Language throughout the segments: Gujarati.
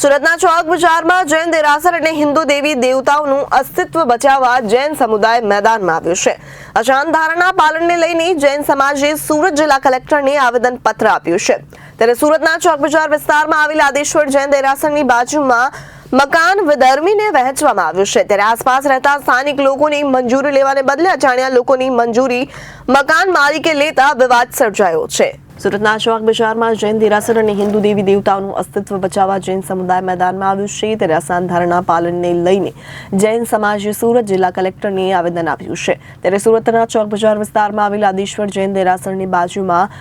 સુરતના ચોક બજારમાં જૈન દેરાસર અને હિન્દુ દેવી દેવતાઓનું અસ્તિત્વ બચાવવા જૈન સમુદાય મેદાનમાં આવ્યું છે. અશાંત ધારણા પાલનને લઈને જૈન સમાજે સુરત જિલ્લા કલેક્ટરને આવેદન પત્ર આપ્યું છે. ત્યારે સુરતના ચોક બજાર વિસ્તારમાં આવેલ આદેશ્વર જૈન દેરાસરની બાજુમાં મકાન વિધર્મીને વહેંચવામાં આવ્યું છે. ત્યારે આસપાસ રહેતા સ્થાનિક લોકોની મંજૂરી લેવાને બદલે અજાણ્યા લોકોની મંજૂરી મકાન માલિકે લેતા વિવાદ સર્જાયો છે. સુરતના ચોક બજારમાં જૈન દેરાસર અને હિન્દુ દેવી દેવતાઓનું અસ્તિત્વ બચાવવા જૈન સમુદાય મેદાનમાં આવ્યું છે. અસાન ધારણા પાલનને લઈને જૈન સમાજે સુરત જિલ્લા કલેક્ટરને આવેદન આપ્યું છે. ત્યારે સુરતના ચોક બજાર વિસ્તારમાં આવેલ આદેશ્વર જૈન દેરાસરની બાજુમાં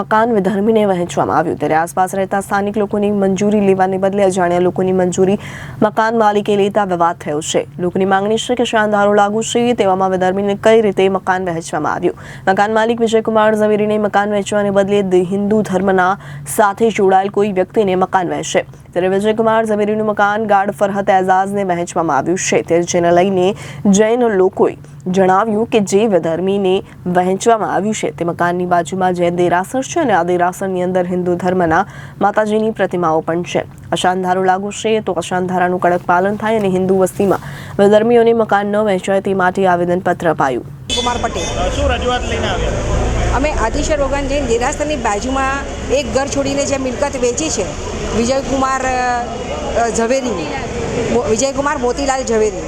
મકાન વિધર્મીને વહેંચવામાં આવ્યું. ત્યારે આસપાસ રહેતા સ્થાનિક લોકોની મંજૂરી લેવાને બદલે અજાણ્યા લોકોની મંજૂરી મકાન માલિકે લેતા વિવાદ થયો છે. લોકોની માંગણી છે કે શાનદારો લાગુ છે, તેવામાં વિધર્મીને કઈ રીતે મકાન વહેંચવામાં આવ્યું? મકાન માલિક વિજયકુમાર ઝવેરીને મકાન વહેંચવાને બદલે દ- હિન્દુ ધર્મના સાથે જોડાયેલ કોઈ વ્યક્તિને મકાન વહેશે ત્યારે વિજયકુમાર ઝવેરીનું મકાન ગાર્ડ ફરહત એઝાઝને વહેંચવામાં આવ્યું છે. તે જેને લઈને જૈન લોકોએ જણાવ્યું કે જે ધર્મીને વહેંચવામાં આવ્યું છે તે મકાનની બાજુમાં જૈન દેરાસર છે અને આ દેરાસરની અંદર હિન્દુ ધર્મના માતાજીની પ્રતિમાઓ પણ છે. અશાંધારો લાગુ છે તો અશાંધારાનું કડક પાલન થાય અને હિન્દુ વસ્તીમાં વિધર્મીઓને મકાન ન વહેંચાય તે માટે આવેદનપત્ર અપાયું. કુમાર પટેલ. શું રજૂઆત લઈને આવ્યા? અમે અતિશય ભગવાન જૈન દેરાસરની બાજુમાં એક ઘર છોડીને જે મિલકત વેચી છે વિજયકુમાર મો- વિજયકુમાર મોતીલાલ ઝવેરી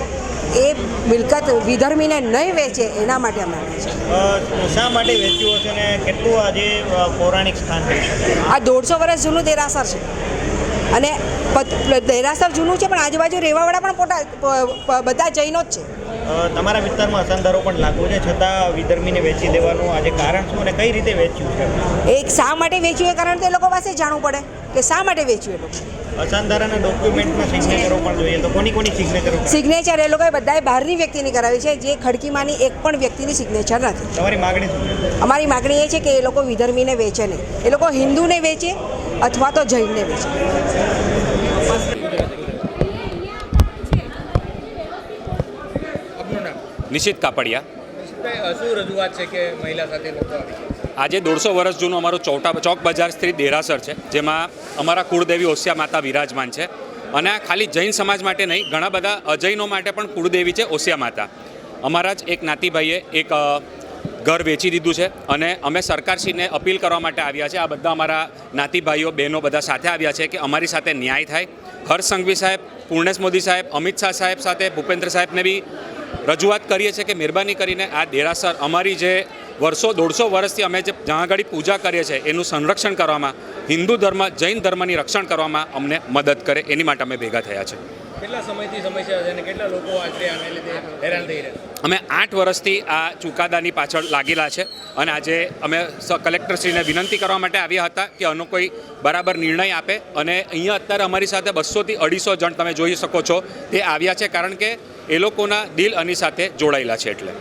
એ મિલકત વિધર્મીને નહીં વેચે એના માટે અમે શા માટે વેચ્યું હશે ને કેટલું આજે પૌરાણિક સ્થાન આ દોઢસો વર્ષ જૂનું દેરાસર છે. અને દેરાસર જૂનું છે પણ આજુબાજુ રહેવાવાળા પણ પોતા બધા જૈનો જ છે. તમારા વિસ્તારમાં અસંધારો પણ લાગુ છે છતાં વિધર્મીને વેચી દેવાનું આજે કારણ શું અને કઈ રીતે વેચ્યું છે? એક શા માટે વેચ્યું એ કારણ તે લોકો પાસે જાણવું પડે કે શા માટે વેચ્યું એ લોકો. અસંધારાના ડોક્યુમેન્ટમાં સિગ્નેચરો પણ જોઈએ તો કોની કોની સિગ્નેચરો સિગ્નેચર એ લોકોએ બધાએ બહારની વ્યક્તિની કરાવી છે જે ખડકીમાંની એક પણ વ્યક્તિની સિગ્નેચર નથી. તમારી માગણી અમારી માગણી એ છે કે એ લોકો વિધર્મીને વેચે નહીં. એ લોકો હિન્દુને વેચે અથવા તો જઈને લેવી છે નિશિત કાપડિયા. શું રજૂઆત છે કે મહિલા સાથે આજે દોઢસો વર્ષ જૂનું અમારું ચોટા ચોક બજાર સ્થિત દેરાસર છે, જેમાં અમારા કુળદેવી ઓસિયા માતા વિરાજમાન છે. અને આ ખાલી જૈન સમાજ માટે નહીં, ઘણા બધા અજૈનો માટે પણ કુળદેવી છે ઓસિયા માતા. અમારા જ એક નાતીભાઈએ એક ઘર વેચી દીધું છે અને અમે સરકારશ્રીને અપીલ કરવા માટે આવ્યા છે. આ બધા અમારા નાતીભાઈઓ બહેનો બધા સાથે આવ્યા છે કે અમારી સાથે ન્યાય થાય. હર્ષ સંઘવી સાહેબ, પૂર્ણેશ મોદી સાહેબ, અમિત શાહ સાહેબ સાથે, ભૂપેન્દ્ર સાહેબને બી રજૂઆત કરીએ છીએ કે મહેરબાની કરીને આ દેરાસર અમારી જે વર્ષો, દોઢસો વર્ષથી અમે જે જ્યાં આગળ પૂજા કરીએ છીએ એનું સંરક્ષણ કરવામાં, હિન્દુ ધર્મ, જૈન ધર્મની રક્ષણ કરવામાં અમને મદદ કરે એની માટે અમે ભેગા થયા છે. કેટલા સમયથી સમસ્યા છે અને કેટલા લોકો આજે આને લીધે હેરાન થઈ રહ્યા અમે આઠ વર્ષથી આ ચુકાદાની પાછળ લાગેલા છે અને આજે અમે કલેક્ટરશ્રીને વિનંતી કરવા માટે આવ્યા હતા કે આનો કોઈ બરાબર નિર્ણય આપે અને અહીંયા અત્યારે અમારી સાથે બસોથી અઢીસો જણ તમે જોઈ શકો છો તે આવ્યા છે કારણ કે એ લોકોના દિલ આની સાથે જોડાયેલા છે એટલે.